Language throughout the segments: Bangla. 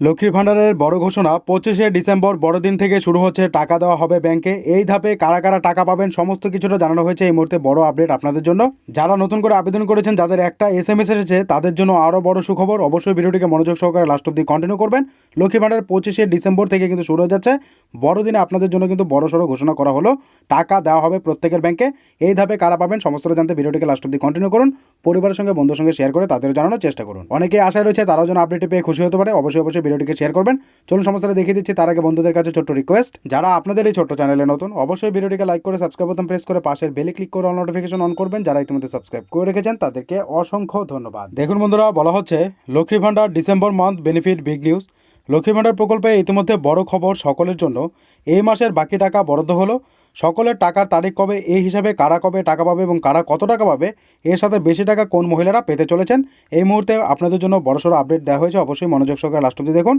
লক্ষ্মীর ভাণ্ডারের বড় ঘোষণা, পঁচিশে ডিসেম্বর বড়দিন থেকে শুরু হচ্ছে, টাকা দেওয়া হবে ব্যাংকে। এই ধাপে কারা কারা টাকা পাবেন, সমস্ত কিছুটা জানানো হয়েছে এই মুহূর্তে বড় আপডেট আপনাদের জন্য। যারা নতুন করে আবেদন করেছেন, যাদের একটা এস এম এস এসেছে, তাদের জন্য আরও বড় সুখবর। অবশ্যই ভিডিওটিকে মনোযোগ সহকারে লাস্ট অব্দি কন্টিনিউ করবেন। লক্ষ্মীর ভাণ্ডার পঁচিশে ডিসেম্বর থেকে কিন্তু শুরু হয়ে যাচ্ছে। বড়দিনে আপনাদের জন্য কিন্তু বড় সড়ো ঘোষণা করা হলো। টাকা দেওয়া হবে প্রত্যেকের ব্যাংকে এই ধাপে কারা পাবেন সমস্তটা জানতে ভিডিওটিকে লাস্ট অব্দি কন্টিনিউ করুন। পরিবারের সঙ্গে, বন্ধুর সঙ্গে শেয়ার করে তাদের জানানোর চেষ্টা করুন। অনেকে আশায় রয়েছে তারাও যেন আপডেটে পেয়ে খুশি হতে পারে। অবশ্যই অবশ্যই ভিডিওটিকে শেয়ার করবেন। চলুন সমস্তটা দেখিয়ে দিচ্ছি। তার আগে বন্ধুদের কাছে ছোট্ট রিকোয়েস্ট যারা আপনাদের এই ছোট্ট চ্যানেলে নতুন, অবশ্যই ভিডিওটিকে লাইক করে সাবস্ক্রাইব বোতাম প্রেস করে পাশের বেলে ক্লিক করে অল নোটিফিকেশন অন করবেন। যারা ইতিমধ্যে সাবস্ক্রাইব করে রেখেছেন, তাদেরকে অসংখ্য ধন্যবাদ। দেখুন বন্ধুরা, বলা হচ্ছে Lakshmi Bhandar December month benefit big news Lakshmi Bhandar প্রকল্পে ইতিমধ্যে বড় খবর সকলের জন্য। এই মাসের বাকি টাকা বরাদ্দ হলো। সকলের টাকার তারিখ কবে এই হিসাবে কারা কবে টাকা পাবে এবং কারা কত টাকা পাবে, এর সাথে বেশি টাকা কোন মহিলারা পেতে চলেছেন, এই মুহূর্তে আপনাদের জন্য বড়সড় আপডেট দেওয়া হয়েছে। অবশ্যই মনোযোগ সহকারে লাস্ট অব্দি দেখুন।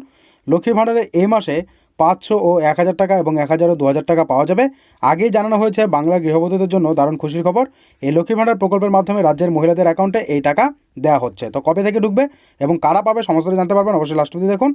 লক্ষ্মীর ভাণ্ডারে এই মাসে পাঁচশো ও এক হাজার টাকা এবং এক হাজার ও দু হাজার টাকা পাওয়া যাবে। আগেই জানানো হয়েছে বাংলার গৃহবধূদের জন্য দারুণ খুশির খবর। এই লক্ষ্মী ভাণ্ডার প্রকল্পের মাধ্যমে রাজ্যের মহিলাদের অ্যাকাউন্টে এই টাকা দেওয়া হচ্ছে। তো কবে থেকে ঢুকবে এবং কারা পাবে সমস্ত জানতে পারবেন, অবশ্যই লাস্ট অব্দি দেখুন।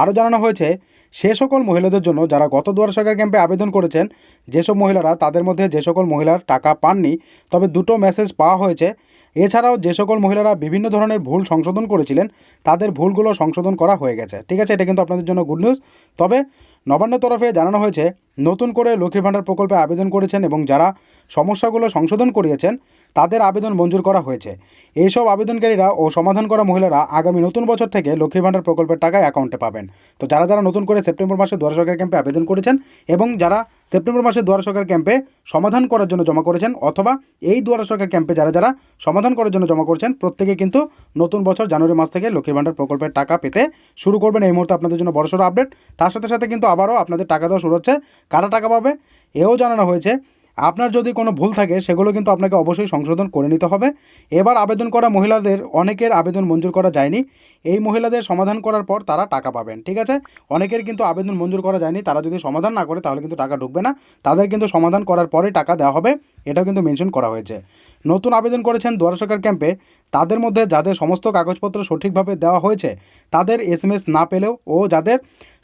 আরও জানানো হয়েছে, সে সকল মহিলাদের জন্য যারা গত দুয়ার সরকার ক্যাম্পে আবেদন করেছেন, যেসব মহিলারা তাদের মধ্যে যে সকল মহিলার টাকা পাননি, তবে দুটো মেসেজ পাওয়া হয়েছে। এছাড়াও যে সকল মহিলারা বিভিন্ন ধরনের ভুল সংশোধন করেছিলেন, তাদের ভুলগুলো সংশোধন করা হয়ে গেছে। ঠিক আছে, এটা কিন্তু আপনাদের জন্য গুড নিউজ তবে নবান্ন তরফে জানানো হয়েছে, নতুন করে লক্ষ্মীর ভাণ্ডার প্রকল্পে আবেদন করেছেন এবং যারা সমস্যাগুলো সংশোধন করিয়েছেন তাদের আবেদন মঞ্জুর করা হয়েছে। এইসব আবেদনকারীরা ও সমাধান করা মহিলারা আগামী নতুন বছর থেকে লক্ষ্মী ভাণ্ডার প্রকল্পের টাকা অ্যাকাউন্টে পাবেন। তো যারা যারা নতুন করে সেপ্টেম্বর মাসে দুয়ার সরকার ক্যাম্পে আবেদন করেছেন এবং যারা সেপ্টেম্বর মাসে দুয়ার সরকার ক্যাম্পে সমাধান করার জন্য জমা করেছেন অথবা এই দুয়ার সরকার ক্যাম্পে যারা যারা সমাধান করার জন্য জমা করেছেন, প্রত্যেকে কিন্তু নতুন বছর জানুয়ারি মাস থেকে লক্ষ্মীর ভাণ্ডার প্রকল্পের টাকা পেতে শুরু করবেন। এই মুহূর্তে আপনাদের জন্য বড়সড় আপডেট। তার সাথে সাথে কিন্তু আবারও আপনাদের টাকা দেওয়া শুরু হচ্ছে। কারা টাকা পাবে? এও জানানো হয়েছে। আপনার যদি কোনো ভুল থাকে, সেগুলো কিন্তু আপনাকে অবশ্যই সংশোধন করে নিতে হবে। এবার আবেদন করা মহিলাদের, অনেকের আবেদন মঞ্জুর করা যায়নি। এই মহিলাদের সমাধান করার পর তারা টাকা পাবেন, ঠিক আছে? অনেকের কিন্তু আবেদন মঞ্জুর করা যায়নি, তারা যদি সমাধান না করে, তাহলে কিন্তু টাকা ঢুকবে না। তাদের কিন্তু সমাধান করার পরে টাকা দেওয়া হবে, এটাও কিন্তু মেনশন করা হয়েছে। নতুন আবেদন করেছেন দোয়ারা সরকার ক্যাম্পে তাদের মধ্যে যাদের সমস্ত কাগজপত্র সঠিকভাবে দেওয়া হয়েছে, তাদের এস না পেলেও ও যাদের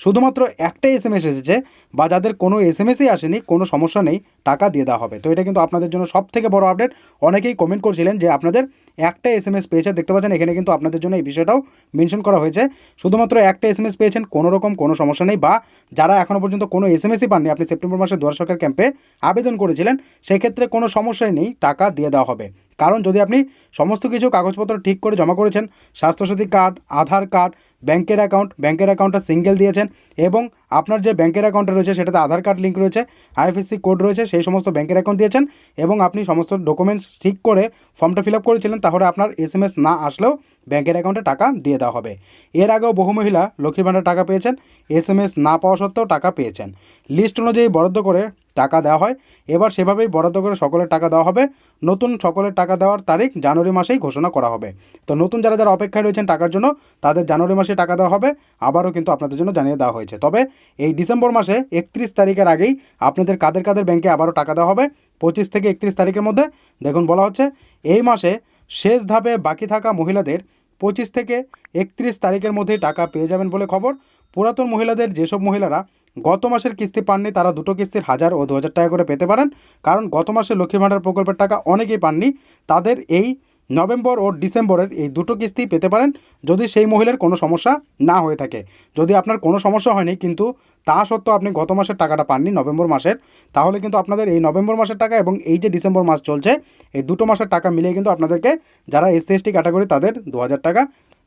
শুধুমাত্র একটাই এস এসেছে বা যাদের কোনো এস এম এসই আসেনি, কোনো সমস্যা নেই, টাকা দিয়ে দেওয়া হবে। তো এটা কিন্তু আপনাদের জন্য সব থেকে বড় আপডেট অনেকেই কমেন্ট করছিলেন যে আপনাদের একটা এস এম এস পেয়েছে, দেখতে পাচ্ছেন এখানে কিন্তু আপনাদের জন্য এই বিষয়টাও মেনশন করা হয়েছে। শুধুমাত্র একটা এস এম এস পেয়েছেন, কোনো রকম কোনো সমস্যা নেই বা যারা এখনও পর্যন্ত কোনো এস এম এসই পাননি, আপনি সেপ্টেম্বর মাসে দুয়ার সরকার ক্যাম্পে আবেদন করেছিলেন, সেক্ষেত্রে কোনো সমস্যাই নেই, টাকা দিয়ে দেওয়া হবে। কারণ যদি আপনি সমস্ত কিছু কাগজপত্র ঠিক করে জমা করেছেন, স্বাস্থ্যসাথী কার্ড, আধার কার্ড, ব্যাংকের অ্যাকাউন্ট, ব্যাংকের অ্যাকাউন্টটা সিঙ্গেল দিয়েছেন এবং আপনার যে ব্যাংকের অ্যাকাউন্টে রয়েছে সেটাতে আধার কার্ড লিঙ্ক রয়েছে, আইএফএসসি কোড রয়েছে, সেই সমস্ত ব্যাংকের অ্যাকাউন্ট দিয়েছেন এবং আপনি সমস্ত ডকুমেন্টস ঠিক করে ফর্মটা ফিল করেছিলেন, তাহলে আপনার এস না আসলেও ব্যাংকের অ্যাকাউন্টে টাকা দিয়ে দেওয়া হবে। এর আগেও বহু মহিলা লক্ষ্মীর ভাণ্ডার টাকা পেয়েছেন, এস এম এস না পাওয়া সত্ত্বেও টাকা পেয়েছেন। লিস্ট অনুযায়ী বরাদ্দ করে টাকা দেওয়া হয়। এবার সেভাবেই বরাদ্দ করে সকলের টাকা দেওয়া হবে। নতুন সকলের টাকা দেওয়ার তারিখ জানুয়ারি মাসেই ঘোষণা করা হবে। তো নতুন যারা যারা অপেক্ষায় রয়েছেন টাকার জন্য, তাদের জানুয়ারি মাসে টাকা দেওয়া হবে। আবারও কিন্তু আপনাদের জন্য জানিয়ে দেওয়া হয়েছে। তবে এই ডিসেম্বর মাসে একত্রিশ তারিখের আগেই আপনাদের কাদের কাদের ব্যাংকে আবারও টাকা দেওয়া হবে। পঁচিশ থেকে একত্রিশ তারিখের মধ্যে, দেখুন বলা হচ্ছে, এই মাসে শেষ ধাপে বাকি থাকা মহিলাদের পঁচিশ থেকে একত্রিশ তারিখের মধ্যে টাকা পেয়ে যাবেন বলে খবর। পুরাতন মহিলাদের যেসব মহিলারা গত মাসের কিস্তি পাননি, তারা দুটো কিস্তির হাজার ও দু হাজার টাকা করে পেতে পারেন। কারণ গত মাসে লক্ষ্মী ভাণ্ডার প্রকল্পের টাকা অনেকেই পাননি। তাদের এই নভেম্বর ও ডিসেম্বরের এই দুটো কিস্তি পেতে পারেন যদি সেই মহিলার কোনো সমস্যা না হয়ে থাকে। যদি আপনার কোনো সমস্যা হয়নি কিন্তু তা সত্ত্বেও আপনি গত মাসের টাকাটা পাননি নভেম্বর মাসের, তাহলে কিন্তু আপনাদের এই নভেম্বর মাসের টাকা এবং এই যে ডিসেম্বর মাস চলছে, এই দুটো মাসের টাকা মিলিয়ে কিন্তু আপনাদেরকে যারা এসসি এসটি ক্যাটাগরি তাদের দু হাজার টাকা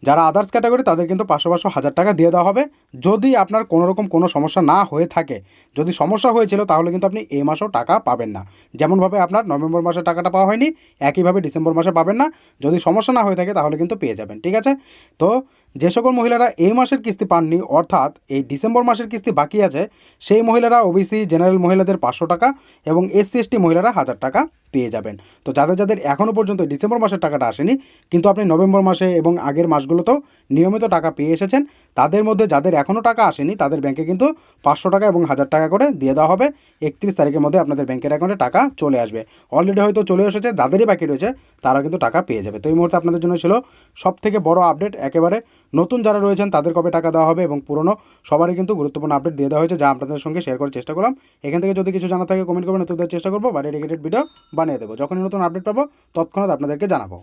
যারা আদার্স ক্যাটাগরি তাদের কিন্তু পাঁচশো পাঁচশো হাজার টাকা দিয়ে দেওয়া হবে। যদি আপনার কোনো রকম কোনো সমস্যা না হয়ে থাকে, যদি সমস্যা হয়েছিল, তাহলে কিন্তু আপনি এই মাসেও টাকা পাবেন না। যেমনভাবে আপনার নভেম্বর মাসে টাকাটা পাওয়া হয়নি, একইভাবে ডিসেম্বর মাসে পাবেন না। যদি সমস্যা না হয়ে থাকে, তাহলে কিন্তু পেয়ে যাবেন, ঠিক আছে? তো যে সকল মহিলারা এই মাসের কিস্তি পাননি, অর্থাৎ এই ডিসেম্বর মাসের কিস্তি বাকি আছে, সেই মহিলারা ওবিসি জেনারেল মহিলাদের পাঁচশো টাকা এবং এসসি এসটি মহিলারা হাজার টাকা পেয়ে যাবেন। তো যাদের যাদের এখনও পর্যন্ত ডিসেম্বর মাসের টাকাটা আসেনি, কিন্তু আপনি নভেম্বর মাসে এবং আগের মাসগুলোতেও নিয়মিত টাকা পেয়ে এসেছেন, তাদের মধ্যে যাদের এখনও টাকা আসেনি, তাদের ব্যাংকে কিন্তু পাঁচশো টাকা এবং হাজার টাকা করে দিয়ে দেওয়া হবে। একত্রিশ তারিখের মধ্যে আপনাদের ব্যাংকের অ্যাকাউন্টে টাকা চলে আসবে। অলরেডি হয়তো চলে এসেছে, যাদেরই বাকি রয়েছে, তারা কিন্তু টাকা পেয়ে যাবে। তো এই মুহূর্তে আপনাদের জন্য ছিল সব থেকে বড় আপডেট একেবারে নতুন যারা রয়েছেন, তাদের কবে টাকা দেওয়া হবে এবং পুরনো সবারই কিন্তু গুরুত্বপূর্ণ আপডেট দিয়ে দেওয়া হয়েছে, যা আপনাদের সঙ্গে শেয়ার করার চেষ্টা করলাম। এখান থেকে যদি কিছু জানা থাকে কমেন্ট করবেন নতুন চেষ্টা করব বা ডেডিকেটেড ভিডিও বানিয়ে দেবো। যখনই নতুন আপডেট পাবো, তৎক্ষণাৎ আপনাদেরকে জানাব।